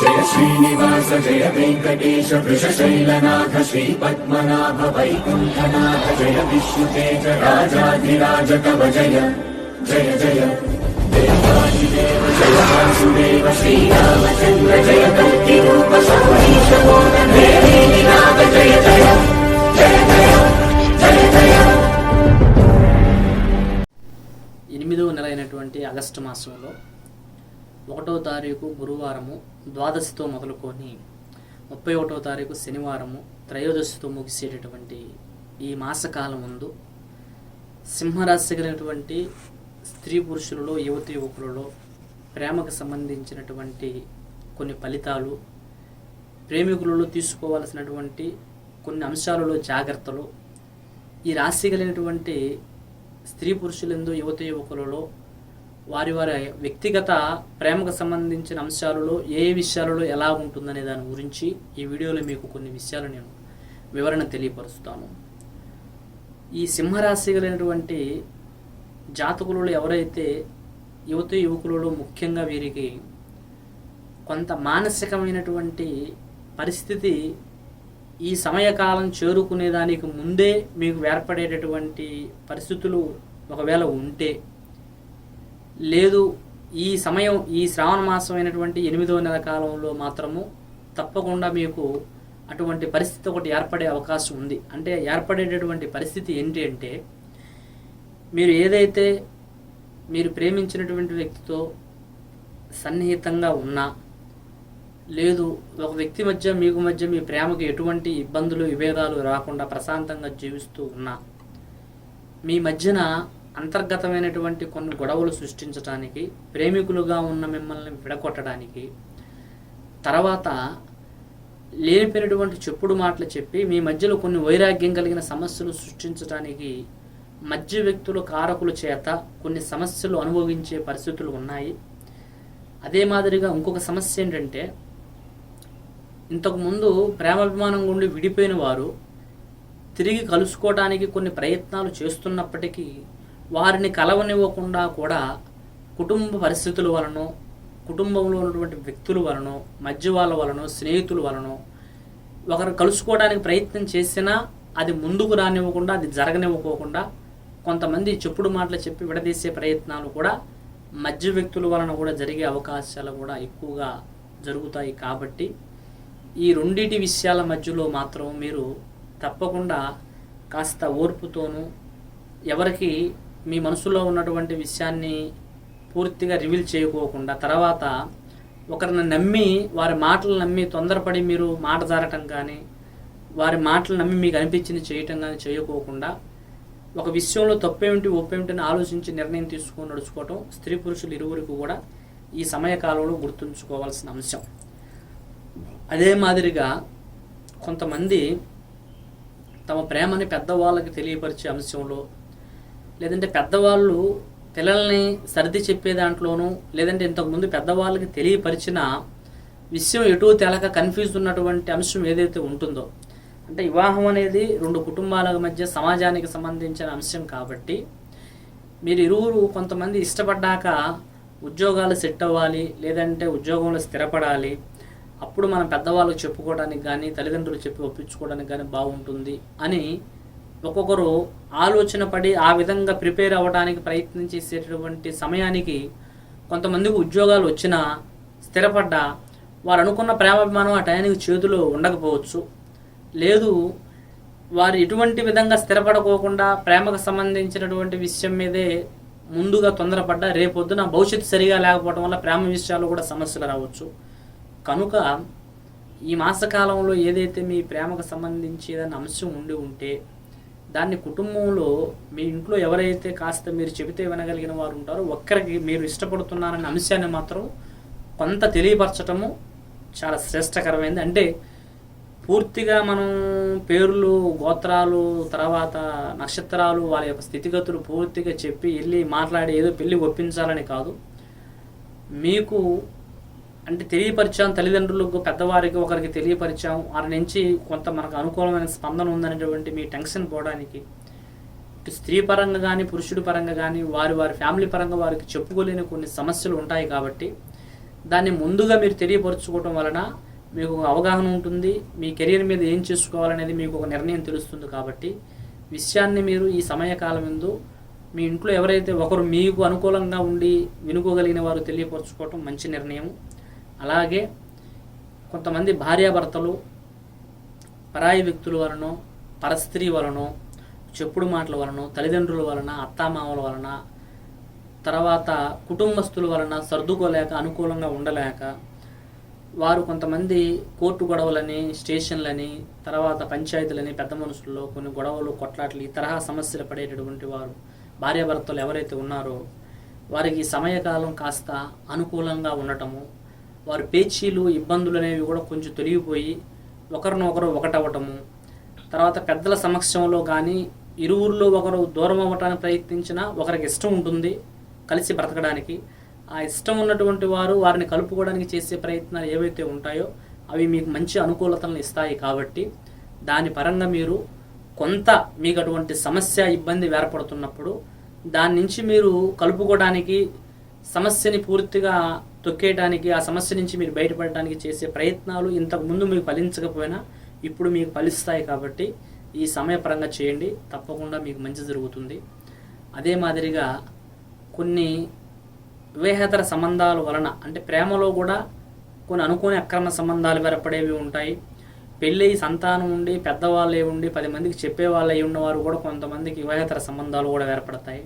జయ శ్రీనివాస జయ వెంకటేశ వృషశైలనాథ శ్రీ పద్మనాభ వైకుంఠనాథ జయ విష్ణుతేజ రాజాధిరాజ కవ జయ జయ జయ. దేవాదిదేవ జయ వాసుదేవ శ్రీరామచంద్ర జయ కల్కి రూప సౌరీశ నాథ జయ జయ జయ జయ జయ జయ. ఎనిమిదవ నెల అయినటువంటి ఆగస్టు మాసంలో ఒకటో తారీఖు గురువారము ద్వాదశితో మొదలుకొని ముప్పై ఒకటో తారీఖు శనివారము త్రయోదశితో ముగిసేటటువంటి ఈ మాసకాలం ముందు సింహరాశి కలిగినటువంటి స్త్రీ పురుషులలో యువతి యువకులలో ప్రేమకు సంబంధించినటువంటి కొన్ని ఫలితాలు ప్రేమికులలో తీసుకోవాల్సినటువంటి కొన్ని అంశాలలో జాగ్రత్తలు ఈ రాశి కలిగినటువంటి స్త్రీ పురుషులందు యువత యువకులలో వారి వారి వ్యక్తిగత ప్రేమకు సంబంధించిన అంశాలలో ఏ విషయాలలో ఎలా ఉంటుందనే దాని గురించి ఈ వీడియోలో మీకు కొన్ని విషయాలు నేను వివరణ తెలియపరుస్తాను. ఈ సింహరాశి కలిగినటువంటి జాతకులలో ఎవరైతే యువత యువకులలో ముఖ్యంగా వీరికి కొంత మానసికమైనటువంటి పరిస్థితి ఈ సమయకాలం చేరుకునేదానికి ముందే మీకు ఏర్పడేటటువంటి పరిస్థితులు ఒకవేళ ఉంటే లేదు ఈ సమయం ఈ శ్రావణ మాసం అయినటువంటి ఎనిమిదవ నెల కాలంలో మాత్రము తప్పకుండా మీకు అటువంటి పరిస్థితి ఒకటి ఏర్పడే అవకాశం ఉంది. అంటే ఏర్పడేటటువంటి పరిస్థితి ఏంటి అంటే మీరు ఏదైతే మీరు ప్రేమించినటువంటి వ్యక్తితో సన్నిహితంగా ఉన్నా లేదు ఒక వ్యక్తి మధ్య మీకు మధ్య మీ ప్రేమకు ఎటువంటి ఇబ్బందులు విభేదాలు రాకుండా ప్రశాంతంగా జీవిస్తూ ఉన్నా మీ మధ్యన అంతర్గతమైనటువంటి కొన్ని గొడవలు సృష్టించడానికి ప్రేమికులుగా ఉన్న మిమ్మల్ని విడగొట్టడానికి తర్వాత లేనిపోయినటువంటి చెప్పుడు మాటలు చెప్పి మీ మధ్యలో కొన్ని వైరాగ్యం కలిగిన సమస్యలు సృష్టించడానికి మధ్య వ్యక్తుల కారకుల చేత కొన్ని సమస్యలు అనుభవించే పరిస్థితులు ఉన్నాయి. అదే మాదిరిగా ఇంకొక సమస్య ఏంటంటే ఇంతకుముందు ప్రేమాభిమానం గుండి విడిపోయిన వారు తిరిగి కలుసుకోవడానికి కొన్ని ప్రయత్నాలు చేస్తున్నప్పటికీ వారిని కలవనివ్వకుండా కూడా కుటుంబ పరిస్థితుల వలనో కుటుంబంలో ఉన్నటువంటి వ్యక్తుల వలనో మధ్య వాళ్ళ వలనో స్నేహితుల వలనో ఒకరు కలుసుకోవడానికి ప్రయత్నం చేసినా అది ముందుకు రానివ్వకుండా అది జరగనివ్వకోకుండా కొంతమంది చెప్పుడు మాటలు చెప్పి విడదీసే ప్రయత్నాలు కూడా మధ్య వ్యక్తుల వలన కూడా జరిగే అవకాశాలు కూడా ఎక్కువగా జరుగుతాయి కాబట్టి ఈ రెండింటి విషయాల మధ్యలో మాత్రం మీరు తప్పకుండా కాస్త ఓర్పుతోనూ ఎవరికి మీ మనసులో ఉన్నటువంటి విషయాన్ని పూర్తిగా రివీల్ చేయకోకుండా తర్వాత ఒకరిని నమ్మి వారి మాటలు నమ్మి తొందరపడి మీరు మాట జారటం కానీ వారి మాటలు నమ్మి మీకు అనిపించింది చేయటం కానీ చేయకోకుండా ఒక విషయంలో తప్పేమిటి ఒప్పేమిటిని ఆలోచించి నిర్ణయం తీసుకొని నడుచుకోవటం స్త్రీ పురుషులు ఇరువురికి కూడా ఈ సమయకాలంలో గుర్తుంచుకోవాల్సిన అంశం. అదే మాదిరిగా కొంతమంది తమ ప్రేమని పెద్దవాళ్ళకి తెలియపరిచే అంశంలో లేదంటే పెద్దవాళ్ళు పిల్లల్ని సర్ది చెప్పే దాంట్లోనూ లేదంటే ఇంతకుముందు పెద్దవాళ్ళకి తెలియపరిచిన విషయం ఎటు తెలక కన్ఫ్యూజ్ ఉన్నటువంటి అంశం ఏదైతే ఉంటుందో. అంటే వివాహం అనేది రెండు కుటుంబాల మధ్య సమాజానికి సంబంధించిన అంశం కాబట్టి మీరు ఇరువురు కొంతమంది ఇష్టపడ్డాక ఉద్యోగాలు సెట్ అవ్వాలి లేదంటే ఉద్యోగంలో స్థిరపడాలి. అప్పుడు మనం పెద్దవాళ్ళు చెప్పుకోవడానికి కానీ తల్లిదండ్రులు చెప్పి ఒప్పించుకోవడానికి కానీ బాగుంటుంది అని ఒక్కొక్కరు ఆలోచన పడి ఆ విధంగా ప్రిపేర్ అవ్వడానికి ప్రయత్నం చేసేటటువంటి సమయానికి కొంతమందికి ఉద్యోగాలు వచ్చినా స్థిరపడ్డా వారు అనుకున్న ప్రేమాభిమానం ఆ టయానికి చేతిలో ఉండకపోవచ్చు. లేదు వారు ఎటువంటి విధంగా స్థిరపడకోకుండా ప్రేమకు సంబంధించినటువంటి విషయం మీదే ముందుగా తొందరపడ్డా రేపొద్దున భవిష్యత్తు సరిగా లేకపోవడం వల్ల ప్రేమ విషయాలు కూడా సమస్యలు రావచ్చు. కనుక ఈ మాసకాలంలో ఏదైతే మీ ప్రేమకు సంబంధించి ఏదైనా అంశం ఉండి ఉంటే దాన్ని కుటుంబంలో మీ ఇంట్లో ఎవరైతే కాస్త మీరు చెబితే వినగలిగిన వారు ఉంటారో ఒక్కరికి మీరు ఇష్టపడుతున్నారనే అంశాన్ని మాత్రం కొంత తెలియపరచటము చాలా శ్రేష్టకరమైంది. అంటే పూర్తిగా మనం పేర్లు గోత్రాలు తర్వాత నక్షత్రాలు వాళ్ళ యొక్క స్థితిగతులు పూర్తిగా చెప్పి వెళ్ళి మాట్లాడి ఏదో పెళ్ళి ఒప్పించాలని కాదు. మీకు అంటే తెలియపరిచాం తల్లిదండ్రులకు పెద్దవారికి ఒకరికి తెలియపరిచాం. వారి నుంచి కొంత మనకు అనుకూలమైన స్పందన ఉందనేటువంటి మీ టెన్షన్ పోవడానికి ఇటు స్త్రీ పరంగా కానీ పురుషుడి పరంగా కానీ వారి వారి ఫ్యామిలీ పరంగా వారికి చెప్పుకోలేని కొన్ని సమస్యలు ఉంటాయి కాబట్టి దాన్ని ముందుగా మీరు తెలియపరచుకోవటం వలన మీకు అవగాహన ఉంటుంది. మీ కెరీర్ మీద ఏం చేసుకోవాలనేది మీకు ఒక నిర్ణయం తెలుస్తుంది కాబట్టి విషయాన్ని మీరు ఈ సమయకాలం ఎందు మీ ఇంట్లో ఎవరైతే ఒకరు మీకు అనుకూలంగా ఉండి వినుకోగలిగిన వారు తెలియపరచుకోవటం మంచి నిర్ణయం అలాగే కొంతమంది భార్యాభర్తలు పరాయి వ్యక్తుల వలన పరస్త్రీ వలన చెప్పుడు మాటల వలన తల్లిదండ్రుల వలన అత్తామామల వలన తర్వాత కుటుంబస్తుల వలన సర్దుకోలేక అనుకూలంగా ఉండలేక వారు కొంతమంది కోర్టు గొడవలని స్టేషన్లని తర్వాత పంచాయతీలని పెద్ద మనుషుల్లో కొన్ని గొడవలు కొట్లాట్లు ఈ తరహా సమస్యలు పడేటటువంటి వారు భార్యాభర్తలు ఎవరైతే ఉన్నారో వారికి సమయకాలం కాస్త అనుకూలంగా ఉండటము వారి పేచీలు ఇబ్బందులు అనేవి కూడా కొంచెం తొలగిపోయి ఒకరినొకరు ఒకటవ్వటము. తర్వాత పెద్దల సమక్షంలో కానీ ఇరువురిలో ఒకరు దూరం అవ్వటానికి ప్రయత్నించినా ఒకరికి ఇష్టం ఉంటుంది కలిసి బ్రతకడానికి. ఆ ఇష్టం ఉన్నటువంటి వారు వారిని కలుపుకోవడానికి చేసే ప్రయత్నాలు ఏవైతే ఉంటాయో అవి మీకు మంచి అనుకూలతలను ఇస్తాయి కాబట్టి దాని పరంగా మీరు కొంత మీకు అటువంటి సమస్య ఇబ్బంది ఏర్పడుతున్నప్పుడు దాని నుంచి మీరు కలుపుకోవడానికి సమస్యని పూర్తిగా తొక్కేయడానికి ఆ సమస్య నుంచి మీరు బయటపడడానికి చేసే ప్రయత్నాలు ఇంతకు ముందు మీకు ఫలించకపోయినా ఇప్పుడు మీకు ఫలిస్తాయి కాబట్టి ఈ సమయపరంగా చేయండి. తప్పకుండా మీకు మంచి జరుగుతుంది. అదే మాదిరిగా కొన్ని వివేహేతర సంబంధాల వలన అంటే ప్రేమలో కూడా కొన్ని అనుకోని అక్రమ సంబంధాలు ఏర్పడేవి ఉంటాయి. పెళ్ళి సంతానం ఉండి పెద్దవాళ్ళు అయి ఉండి పది మందికి చెప్పేవాళ్ళు అయి ఉన్నవారు కూడా కొంతమందికి వివాహేతర సంబంధాలు కూడా ఏర్పడతాయి.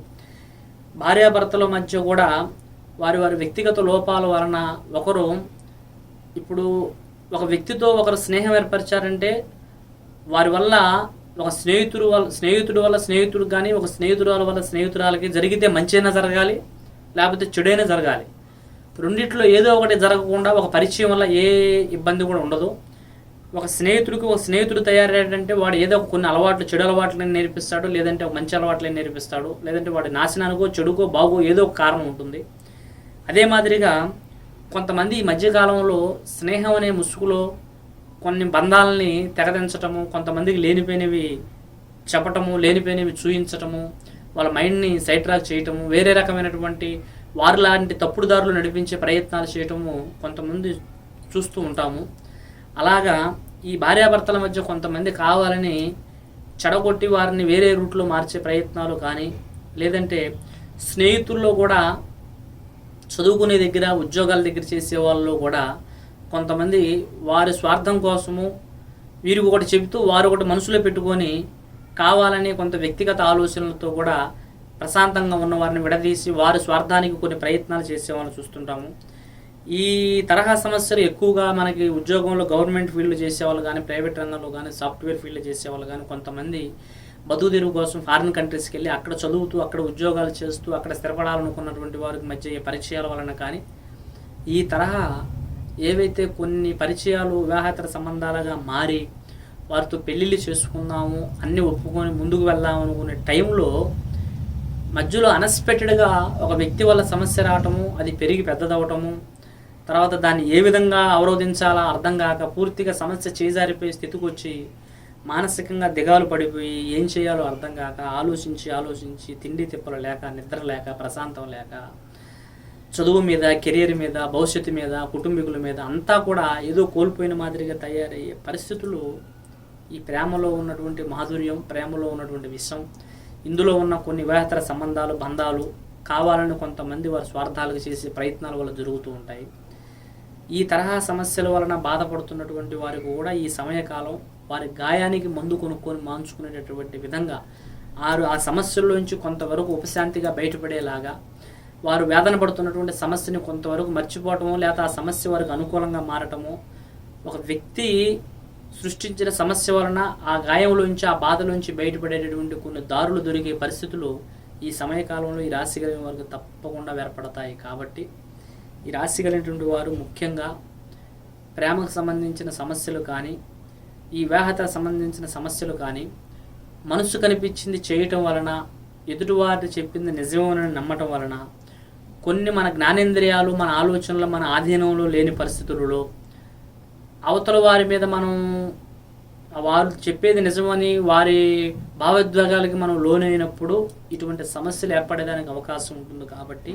భార్యాభర్తల మధ్య కూడా వారి వారి వ్యక్తిగత లోపాల వలన ఒకరు ఇప్పుడు ఒక వ్యక్తితో ఒకరు స్నేహం ఏర్పరిచారంటే వారి వల్ల ఒక స్నేహితుడు వల్ల స్నేహితుడు వల్ల స్నేహితుడు కానీ ఒక స్నేహితురాల వల్ల స్నేహితురాలకి జరిగితే మంచైనా జరగాలి లేకపోతే చెడైనా జరగాలి. రెండిట్లో ఏదో ఒకటి జరగకుండా ఒక పరిచయం వల్ల ఏ ఇబ్బంది కూడా ఉండదు. ఒక స్నేహితుడికి ఒక స్నేహితుడు తయారయ్యాడంటే వాడు ఏదో కొన్ని అలవాట్లు చెడు అలవాట్లని నేర్పిస్తాడు లేదంటే ఒక మంచి అలవాట్లని నేర్పిస్తాడు లేదంటే వాడి నాశనానికో చెడుకో బాగో ఏదో ఒక కారణం ఉంటుంది. అదే మాదిరిగా కొంతమంది ఈ మధ్యకాలంలో స్నేహం అనే ముసుగులో కొన్ని బంధాలని తెగదించటము కొంతమందికి లేనిపోయినవి చెప్పటము లేనిపోయినవి చూయించటము వాళ్ళ మైండ్ని సైట్రాక్ చేయటము వేరే రకమైనటువంటి వారి లాంటి తప్పుడు దారులు నడిపించే ప్రయత్నాలు చేయటము కొంతమంది చూస్తూ ఉంటాము. అలాగా ఈ భార్యాభర్తల మధ్య కొంతమంది కావాలని చెడగొట్టి వారిని వేరే రూట్లో మార్చే ప్రయత్నాలు కానీ లేదంటే స్నేహితుల్లో కూడా చదువుకునే దగ్గర ఉద్యోగాల దగ్గర చేసే వాళ్ళు కూడా కొంతమంది వారి స్వార్థం కోసము వీరు ఒకటి చెబుతూ వారు ఒకటి మనసులో పెట్టుకొని కావాలని కొంత వ్యక్తిగత ఆలోచనలతో కూడా ప్రశాంతంగా ఉన్న వారిని విడదీసి వారి స్వార్థానికి కొన్ని ప్రయత్నాలు చేసేవాళ్ళని చూస్తుంటాము. ఈ తరహా సమస్యలు ఎక్కువగా మనకి ఉద్యోగంలో గవర్నమెంట్ ఫీల్డ్ చేసేవాళ్ళు కానీ ప్రైవేట్ రంగంలో కానీ సాఫ్ట్వేర్ ఫీల్డ్ చేసేవాళ్ళు కానీ కొంతమంది బతుకు తెరువు కోసం ఫారిన్ కంట్రీస్కి వెళ్ళి అక్కడ చదువుతూ అక్కడ ఉద్యోగాలు చేస్తూ అక్కడ స్థిరపడాలనుకున్నటువంటి వారికి మధ్య ఈ పరిచయాల వలన కానీ ఈ తరహా ఏవైతే కొన్ని పరిచయాలు వివాహేతర సంబంధాలుగా మారి వారితో పెళ్ళిళ్ళు చేసుకుందాము అన్నీ ఒప్పుకొని ముందుకు వెళ్దాం అనుకునే టైంలో మధ్యలో అన్ఎక్స్పెక్టెడ్గా ఒక వ్యక్తి వల్ల సమస్య రావటము అది పెరిగి పెద్దదవటము తర్వాత దాన్ని ఏ విధంగా అవరోధించాలా అర్థం కాక పూర్తిగా సమస్య చేజారిపోయే స్థితికి వచ్చి మానసికంగా దిగాలు పడిపోయి ఏం చేయాలో అర్థం కాక ఆలోచించి ఆలోచించి తిండి తిప్పలు లేక నిద్ర లేక ప్రశాంతం లేక చదువు మీద కెరీర్ మీద భవిష్యత్తు మీద కుటుంబీకుల మీద అంతా కూడా ఏదో కోల్పోయిన మాదిరిగా తయారయ్యే పరిస్థితులు ఈ ప్రేమలో ఉన్నటువంటి మాధుర్యం ప్రేమలో ఉన్నటువంటి విషయం ఇందులో ఉన్న కొన్ని వివాహేతర సంబంధాలు బంధాలు కావాలని కొంతమంది వారి స్వార్థాలకు చేసే ప్రయత్నాలు వల్ల జరుగుతూ ఉంటాయి. ఈ తరహా సమస్యల వలన బాధపడుతున్నటువంటి వారికి కూడా ఈ సమయకాలం వారి గాయానికి మందు కొనుక్కొని మాంచుకునేటటువంటి విధంగా వారు ఆ సమస్యల్లోంచి కొంతవరకు ఉపశాంతిగా బయటపడేలాగా వారు వేదన పడుతున్నటువంటి సమస్యని కొంతవరకు మర్చిపోవటము లేదా ఆ సమస్య వారికి అనుకూలంగా మారటము ఒక వ్యక్తి సృష్టించిన సమస్య వలన ఆ గాయంలోంచి ఆ బాధలోంచి బయటపడేటటువంటి కొన్ని దారులు దొరికే పరిస్థితులు ఈ సమయకాలంలో ఈ రాశి కలిగిన వారికి తప్పకుండా ఏర్పడతాయి. కాబట్టి ఈ రాశి కలిగినటువంటి వారు ముఖ్యంగా ప్రేమకు సంబంధించిన సమస్యలు కానీ ఈ వివాహత సంబంధించిన సమస్యలు కానీ మనసు కనిపించింది చేయటం వలన ఎదుటివారు చెప్పింది నిజమేనని నమ్మటం వలన కొన్ని మన జ్ఞానేంద్రియాలు మన ఆలోచనలు మన ఆధీనంలో లేని పరిస్థితులలో అవతల వారి మీద మనం వారు చెప్పేది నిజమని వారి భావోద్వేగాలకి మనం లోనైనప్పుడు ఇటువంటి సమస్యలు ఏర్పడేదానికి అవకాశం ఉంటుంది కాబట్టి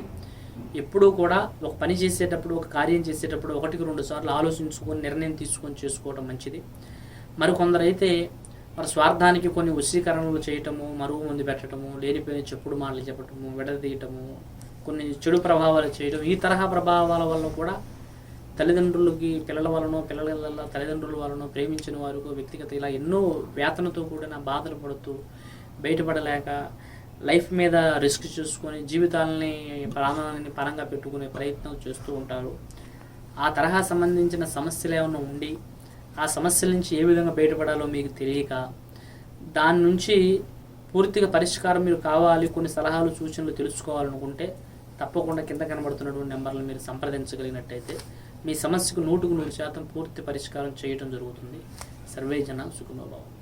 ఎప్పుడూ కూడా ఒక పని చేసేటప్పుడు ఒక కార్యం చేసేటప్పుడు ఒకటికి రెండు సార్లు ఆలోచించుకొని నిర్ణయం తీసుకొని చేసుకోవడం మంచిది. మరికొందరైతే మరి స్వార్థానికి కొన్ని వశీకరణలు చేయటము మరుగు ముందు పెట్టడము లేనిపోయిన చెప్పుడు మాటలు చెప్పటము విడదీయటము కొన్ని చెడు ప్రభావాలు చేయడం ఈ తరహా ప్రభావాల వల్ల కూడా తల్లిదండ్రులకి పిల్లల వలన పిల్లల తల్లిదండ్రుల వలన ప్రేమించిన వారికి వ్యక్తిగత ఇలా ఎన్నో వేతనతో కూడిన బాధలు పడుతూ బయటపడలేక లైఫ్ మీద రిస్క్ చూసుకొని జీవితాలని ప్రాణాలని పరంగా పెట్టుకునే ప్రయత్నం చేస్తూ ఉంటారు. ఆ తరహా సంబంధించిన సమస్యలు ఏమైనా ఉండి ఆ సమస్యల నుంచి ఏ విధంగా బయటపడాలో మీకు తెలియక దాని నుంచి పూర్తిగా పరిష్కారం మీరు కావాలి కొన్ని సలహాలు సూచనలు తెలుసుకోవాలనుకుంటే తప్పకుండా కింద కనబడుతున్నటువంటి నెంబర్లను మీరు సంప్రదించగలిగినట్టయితే మీ సమస్యకు నూటుకు నూరు శాతం పూర్తి పరిష్కారం చేయడం జరుగుతుంది. సర్వేజన జన